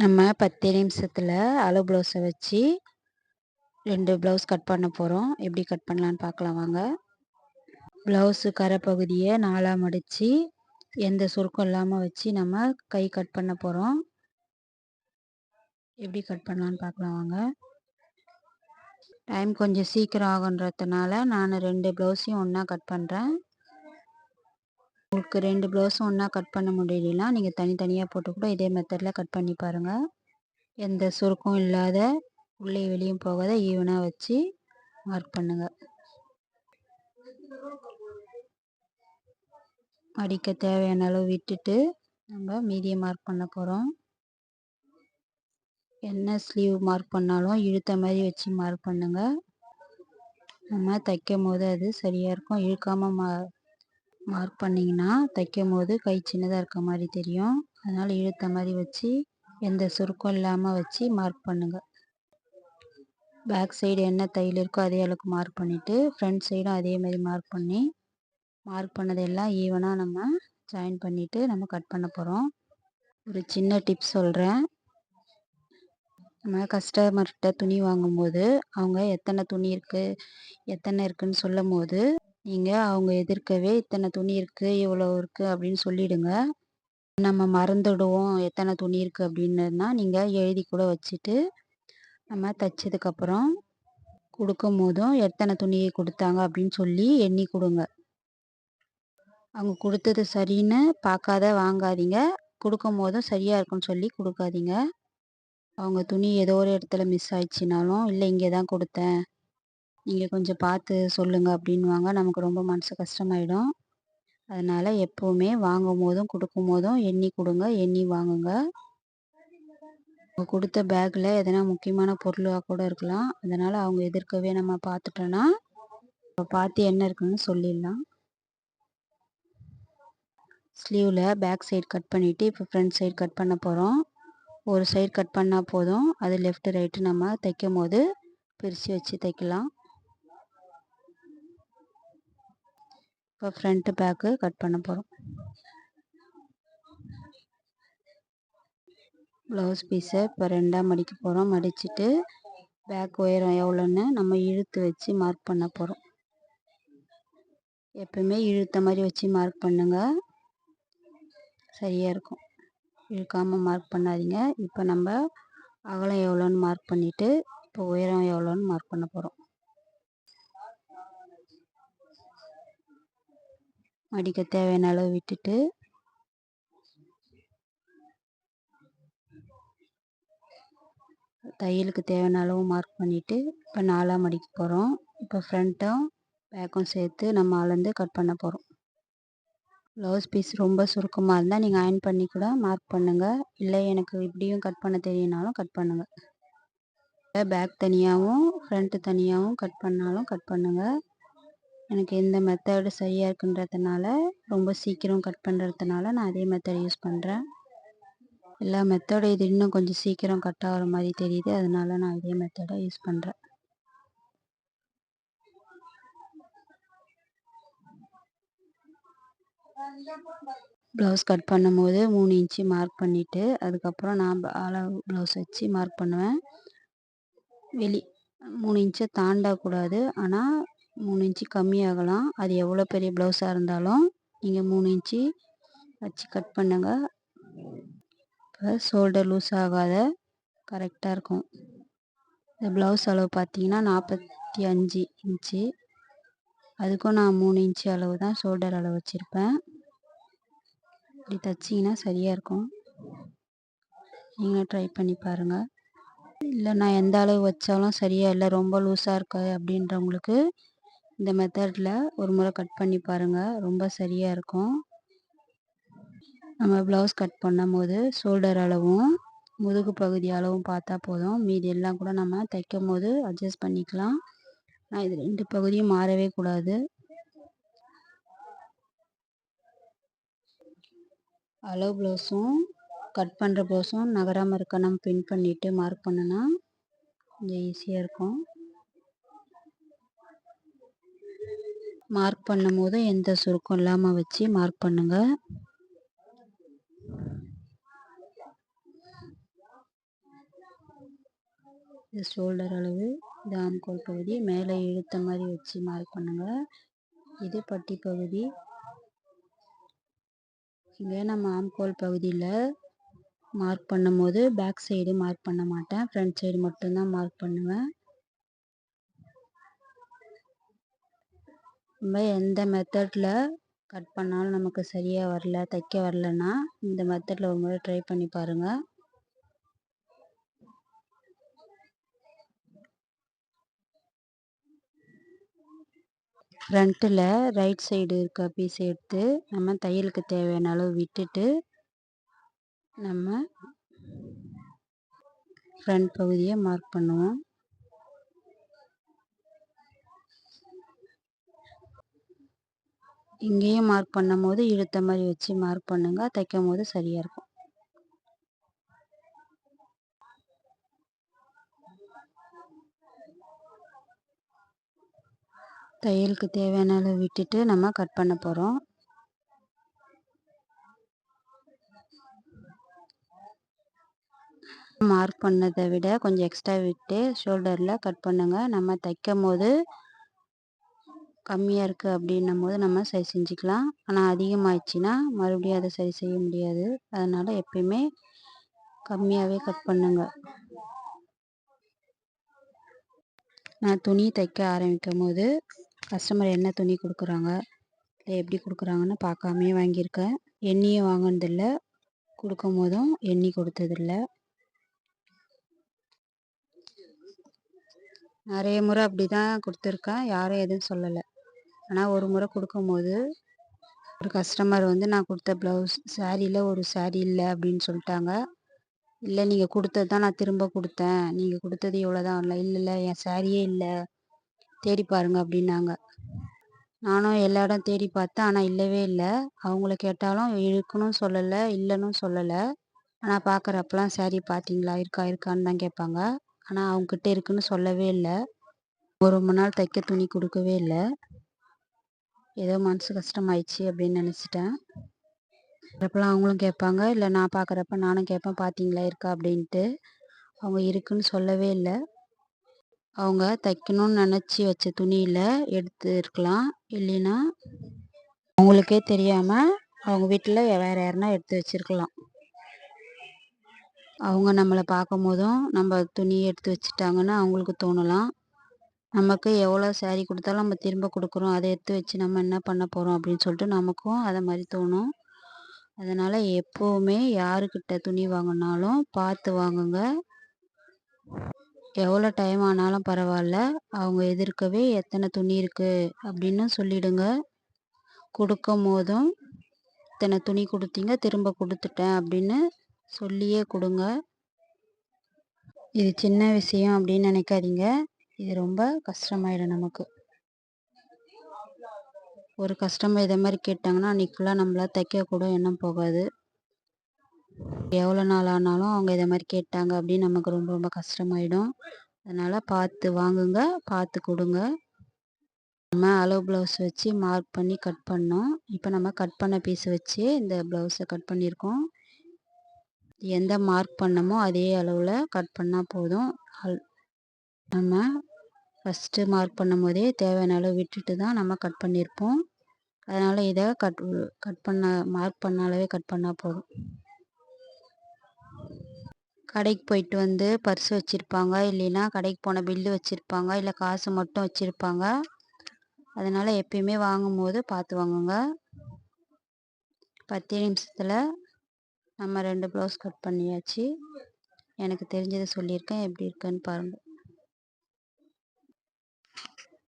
நம்ம பத்து நிமிஷத்தில் அளவு ப்ளவுஸை வச்சு ரெண்டு ப்ளவுஸ் கட் பண்ண போகிறோம் எப்படி கட் பண்ணலான்னு பார்க்கலாம் வாங்க. ப்ளவுஸு கரை பகுதியை நாலாக மடித்து எந்த சுருக்கம் இல்லாமல் வச்சு நம்ம கை கட் பண்ண போகிறோம் எப்படி கட் பண்ணலான்னு பார்க்கலாம் வாங்க. டைம் கொஞ்சம் சீக்கிரம் ஆகுன்றதுனால நான் ரெண்டு ப்ளவுஸையும் ஒன்றா கட் பண்ணுறேன் உங்களுக்கு ரெண்டு ப்ளவுஸும் ஒன்றா கட் பண்ண முடியலனா நீங்கள் தனித்தனியாக போட்டு கூட இதே மெத்தடில் கட் பண்ணி பாருங்கள் எந்த சுருக்கம் இல்லாத உள்ளே வெளியும் போகாத ஈவனாக வச்சு மார்க் பண்ணுங்கள் அடிக்க தேவையான அளவு விட்டுட்டு நம்ம மீதியை மார்க் பண்ண போகிறோம் என்ன ஸ்லீவ் மார்க் பண்ணாலும் இழுத்த மாதிரி வச்சு மார்க் பண்ணுங்கள் நம்ம தைக்கும் போது அது சரியாக இருக்கும். இழுக்காமல் மா மார்க் பண்ணிங்கன்னா தைக்கும் போது கை சின்னதாக இருக்க மாதிரி தெரியும். அதனால் இழுத்த மாதிரி வச்சு எந்த சுருக்கம் இல்லாமல் வச்சு மார்க் பண்ணுங்கள் பேக் சைடு என்ன தையல் இருக்கோ அதே அளவுக்கு மார்க் பண்ணிவிட்டு ஃப்ரண்ட் சைடும் அதே மாதிரி மார்க் பண்ணி மார்க் பண்ணதெல்லாம் ஈவனாக நம்ம ஜாயின் பண்ணிவிட்டு நம்ம கட் பண்ண போகிறோம் ஒரு சின்ன டிப்ஸ் சொல்கிறேன் நம்ம கஸ்டமர்கிட்ட துணி வாங்கும்போது அவங்க எத்தனை துணி இருக்குது எத்தனை இருக்குதுன்னு சொல்லும் போது நீங்கள் அவங்க எதிர்க்கவே இத்தனை துணி இருக்குது இவ்வளோ இருக்குது அப்படின்னு சொல்லிவிடுங்க நம்ம மறந்துடுவோம் எத்தனை துணி இருக்குது அப்படின்னுனா நீங்கள் எழுதி கூட வச்சுட்டு நம்ம தைச்சதுக்கப்புறம் கொடுக்கும் போதும் எத்தனை துணியை கொடுத்தாங்க அப்படின்னு சொல்லி எண்ணி கொடுங்க. அவங்க கொடுத்தது சரின்னு பார்க்காத வாங்காதீங்க. கொடுக்கும் போதும் சரியாக இருக்குன்னு சொல்லி கொடுக்காதீங்க. அவங்க துணி ஏதோ ஒரு இடத்துல மிஸ் ஆயிடுச்சுனாலும் இல்லை இங்கே தான் கொடுத்தேன். நீங்கள் கொஞ்சம் பார்த்து சொல்லுங்கள் அப்படின்வாங்க நமக்கு ரொம்ப மனசு கஷ்டமாயிடும். அதனால் எப்போவுமே வாங்கும் போதும் கொடுக்கும் போதும் எண்ணி கொடுங்க எண்ணி வாங்குங்க. கொடுத்த பேக்கில் எதனா முக்கியமான பொருளாக கூட இருக்கலாம். அதனால் அவங்க எதிர்க்கவே நம்ம பார்த்துட்டோன்னா பார்த்து என்ன இருக்குன்னு சொல்லிடலாம். ஸ்லீவில் பேக் சைடு கட் பண்ணிவிட்டு இப்போ ஃப்ரண்ட் சைடு கட் பண்ண போகிறோம் ஒரு சைடு கட் பண்ணால் போதும். அது லெஃப்ட் ரைட்டு நம்ம தைக்கும் போது பிரித்து வச்சு தைக்கலாம். இப்போ ஃப்ரண்ட்டு பேக்கு கட் பண்ண போகிறோம் ப்ளவுஸ் பீஸை இப்போ ரெண்டாக மடிக்க போகிறோம் மடிச்சுட்டு பேக் உயரம் எவ்வளோன்னு நம்ம இழுத்து வச்சு மார்க் பண்ண போகிறோம் எப்பவுமே இழுத்த மாதிரி வச்சு மார்க் பண்ணுங்கள் சரியாக இருக்கும். இழுக்காமல் மார்க் பண்ணாதீங்க. இப்போ நம்ம அகலம் எவ்வளோன்னு மார்க் பண்ணிவிட்டு இப்போ உயரம் எவ்வளோன்னு மார்க் பண்ண போகிறோம் மடிக்க தேவையான அளவு விட்டுட்டு தையலுக்கு தேவையான அளவு மார்க் பண்ணிவிட்டு இப்போ நாலாக மடிக்க போகிறோம் இப்போ ஃப்ரண்ட்டும் பேக்கும் சேர்த்து நம்ம அளந்து கட் பண்ண போகிறோம் ப்ளவுஸ் பீஸ் ரொம்ப சுருக்கமாக இருந்தால் நீங்கள் அயன் பண்ணி கூட மார்க் பண்ணுங்கள் இல்லை எனக்கு இப்படியும் கட் பண்ண தெரியனாலும் கட் பண்ணுங்கள் பேக் தனியாகவும் ஃப்ரண்ட்டு தனியாகவும் கட் பண்ணாலும் கட் பண்ணுங்கள் எனக்கு இந்த மெத்தடு சரியாக இருக்குன்றதுனால ரொம்ப சீக்கிரம் கட் பண்ணுறதுனால நான் அதே மெத்தட் யூஸ் பண்ணுறேன் எல்லா மெத்தடும் இது இன்னும் கொஞ்சம் சீக்கிரம் கட் ஆகிற மாதிரி தெரியுது. அதனால நான் இதே மெத்தடை யூஸ் பண்ணுறேன் ப்ளவுஸ் கட் பண்ணும்போது மூணு இன்ச்சு மார்க் பண்ணிவிட்டு அதுக்கப்புறம் நான் அளவு ப்ளவுஸ் வச்சு மார்க் பண்ணுவேன். வெளி மூணு இன்ச்சை தாண்டக்கூடாது. ஆனால் மூணு இன்ச்சு கம்மியாகலாம். அது எவ்வளோ பெரிய ப்ளவுஸாக இருந்தாலும் நீங்கள் மூணு இன்ச்சு வச்சு கட் பண்ணுங்கள் இப்போ ஷோல்டர் லூஸ் ஆகாத கரெக்டாக இருக்கும். இந்த ப்ளவுஸ் அளவு பார்த்தீங்கன்னா நாற்பத்தி அஞ்சு இன்ச்சு. அதுக்கும் நான் மூணு இன்ச்சு அளவு தான் ஷோல்டர் அளவு வச்சுருப்பேன். இப்படி தைச்சிங்கன்னா சரியாக இருக்கும். நீங்களும் ட்ரை பண்ணி பாருங்கள் இல்லை நான் எந்த அளவு வச்சாலும் சரியாக இல்லை ரொம்ப லூஸாக இருக்குது அப்படின்றவங்களுக்கு இந்த மெத்தடில் ஒரு முறை கட் பண்ணி பாருங்கள் ரொம்ப சரியாக இருக்கும். நம்ம ப்ளவுஸ் கட் பண்ணும் போது ஷோல்டர் அளவும் முதுகு பகுதி அளவும் பார்த்தா போதும். மீதி எல்லாம் கூட நம்ம தைக்கும் போது அட்ஜஸ்ட் பண்ணிக்கலாம். ஆனால் இது ரெண்டு பகுதியும் மாறவே கூடாது. அளவு ப்ளவுஸும் கட் பண்ணுற ப்ளவுஸும் நகராமல் இருக்க நம்ம பின் பண்ணிவிட்டு மார்க் பண்ணோன்னா கொஞ்சம் ஈஸியாக இருக்கும். மார்க் பண்ணும்போது எந்த சுருக்கம் இல்லாமல் வச்சு மார்க் பண்ணுங்கள் இது ஷோல்டர் அளவு இது ஆம்கோல் பகுதி மேலே இழுத்த மாதிரி வச்சு மார்க் பண்ணுங்கள் இது பட்டி பகுதி. இங்கே நம்ம ஆம்கோல் பகுதியில் மார்க் பண்ணும்போது பேக் சைடு மார்க் பண்ண மாட்டேன். ஃப்ரண்ட் சைடு மட்டும்தான் மார்க் பண்ணுவேன். நம்ம எந்த மெத்தடில் கட் பண்ணாலும் நமக்கு சரியாக வரல தைக்க வரலன்னா இந்த மெத்தடில் ஒரு முறை ட்ரை பண்ணி பாருங்கள் ஃப்ரண்ட்டில் ரைட் சைடு இருக்க பீஸ் எடுத்து நம்ம தையலுக்கு தேவையான அளவு விட்டுட்டு நம்ம ஃப்ரண்ட் பகுதியை மார்க் பண்ணுவோம். இங்கேயும் மார்க் பண்ணும் போது இழுத்த மாதிரி வச்சு மார்க் பண்ணுங்க. தைக்கும் போது சரியாக இருக்கும். தையலுக்கு தேவையான அளவு விட்டுட்டு நம்ம கட் பண்ண போகிறோம் மார்க் பண்ணதை விட கொஞ்சம் எக்ஸ்ட்ரா விட்டு ஷோல்டரில் கட் பண்ணுங்கள் நம்ம தைக்கும் போது கம்மியாக இருக்குது அப்படின்னும் போது நம்ம சரி செஞ்சுக்கலாம். ஆனால் அதிகமாகிடுச்சின்னா மறுபடியும் அதை சரி செய்ய முடியாது. அதனால் எப்பயுமே கம்மியாகவே கட் பண்ணுங்கள் நான் துணி தைக்க ஆரம்பிக்கும் போது கஸ்டமர் என்ன துணி கொடுக்குறாங்க இல்லை எப்படி கொடுக்குறாங்கன்னு பார்க்காமே வாங்கியிருக்கேன். எண்ணியும் வாங்கினதில்ல. கொடுக்கும் போதும் எண்ணி கொடுத்ததில்ல. நிறைய முறை அப்படி தான் கொடுத்துருக்கேன். யாரும் எதுவும் சொல்லலை. ஆனால் ஒரு முறை கொடுக்கும்போது ஒரு கஸ்டமர் வந்து நான் கொடுத்த ப்ளவுஸ் சாரியில் ஒரு சாரி இல்லை அப்படின்னு சொல்லிட்டாங்க. இல்லை நீங்கள் கொடுத்தது தான் நான் திரும்ப கொடுத்தேன். நீங்கள் கொடுத்தது இவ்வளோ தான் இல்லை. இல்லை இல்லை என் சாரியே இல்லை. தேடி பாருங்க அப்படின்னாங்க. நானும் எல்லா இடம் தேடி பார்த்தேன். ஆனால் இல்லவே இல்லை. அவங்கள கேட்டாலும் இருக்குன்னு சொல்லலை இல்லைன்னு சொல்லலை. ஆனால் பார்க்குறப்பெல்லாம் சாரி பார்த்தீங்களா? இருக்கா? இருக்கான்னு தான் கேட்பாங்க. ஆனால் அவங்கக்கிட்ட இருக்குன்னு சொல்லவே இல்லை. ஒரு ரொம்ப நாள் தைக்க துணி கொடுக்கவே இல்லை. ஏதோ மனசு கஷ்டமாயிடுச்சு அப்படின்னு நினச்சிட்டேன். அப்போலாம் அவங்களும் கேட்பாங்க இல்லை நான் பார்க்குறப்ப நானும் கேட்பேன் பார்த்தீங்களா இருக்கா? அப்படின்ட்டு. அவங்க இருக்குன்னு சொல்லவே இல்லை. அவங்க தைக்கணும்னு நினச்சி வச்ச துணியில் எடுத்து இருக்கலாம். இல்லைன்னா அவங்களுக்கே தெரியாமல் அவங்க வீட்டில் வேறு யாருன்னா எடுத்து வச்சுருக்கலாம். அவங்க நம்மளை பார்க்கும் போதும் நம்ம துணியை எடுத்து வச்சுட்டாங்கன்னு அவங்களுக்கு தோணலாம். நமக்கு எவ்வளோ சேரீ கொடுத்தாலும் நம்ம திரும்ப கொடுக்குறோம். அதை எடுத்து வச்சு நம்ம என்ன பண்ண போகிறோம் அப்படின்னு சொல்லிட்டு நமக்கும் அதை மாதிரி தோணும். அதனால் எப்போவுமே யாருக்கிட்ட துணி வாங்கினாலும் பார்த்து வாங்குங்க. எவ்வளோ டைம் ஆனாலும் பரவாயில்ல. அவங்க எதிர்க்கவே எத்தனை துணி இருக்குது அப்படின்னு சொல்லிடுங்க. கொடுக்கும் போதும் இத்தனை துணி கொடுத்தீங்க திரும்ப கொடுத்துட்டேன் அப்படின்னு சொல்லியே கொடுங்க. இது சின்ன விஷயம் அப்படின்னு நினைக்காதீங்க. இது ரொம்ப கஷ்டமாயிடும் நமக்கு. ஒரு கஸ்டமர் இதை மாதிரி கேட்டாங்கன்னா அன்றைக்கி ஃபுல்லாக நம்மளால் தைக்க கூட எண்ணம் போகாது. எவ்வளோ நாள் ஆனாலும் அவங்க இதை மாதிரி கேட்டாங்க அப்படின்னு நமக்கு ரொம்ப ரொம்ப கஷ்டமாயிடும். அதனால் பார்த்து வாங்குங்க பார்த்து கொடுங்க. நம்ம அளவு ப்ளவுஸ் வச்சு மார்க் பண்ணி கட் பண்ணோம். இப்போ நம்ம கட் பண்ண பீஸ் வச்சு இந்த ப்ளவுஸை கட் பண்ணியிருக்கோம். எந்த மார்க் பண்ணமோ அதே அளவில் கட் பண்ணால் போதும். நம்ம ஃபஸ்ட்டு மார்க் பண்ணும் போதே தேவையான அளவு விட்டுட்டு தான் நம்ம கட் பண்ணியிருப்போம் அதனால் இதை கட் கட் பண்ண மார்க் பண்ண அளவே கட் பண்ணால் போதும். கடைக்கு போயிட்டு வந்து பர்ஸ் வச்சுருப்பாங்க இல்லைன்னா கடைக்கு போன பில்லு வச்சுருப்பாங்க இல்லை காசு மட்டும் வச்சுருப்பாங்க. அதனால் எப்பயுமே வாங்கும்போது பார்த்து வாங்குங்க. பத்து நிமிஷத்தில் நம்ம ரெண்டு ப்ளவுஸ் கட் பண்ணியாச்சு. எனக்கு தெரிஞ்சதை சொல்லியிருக்கேன் எப்படி இருக்குன்னு பாருங்கள்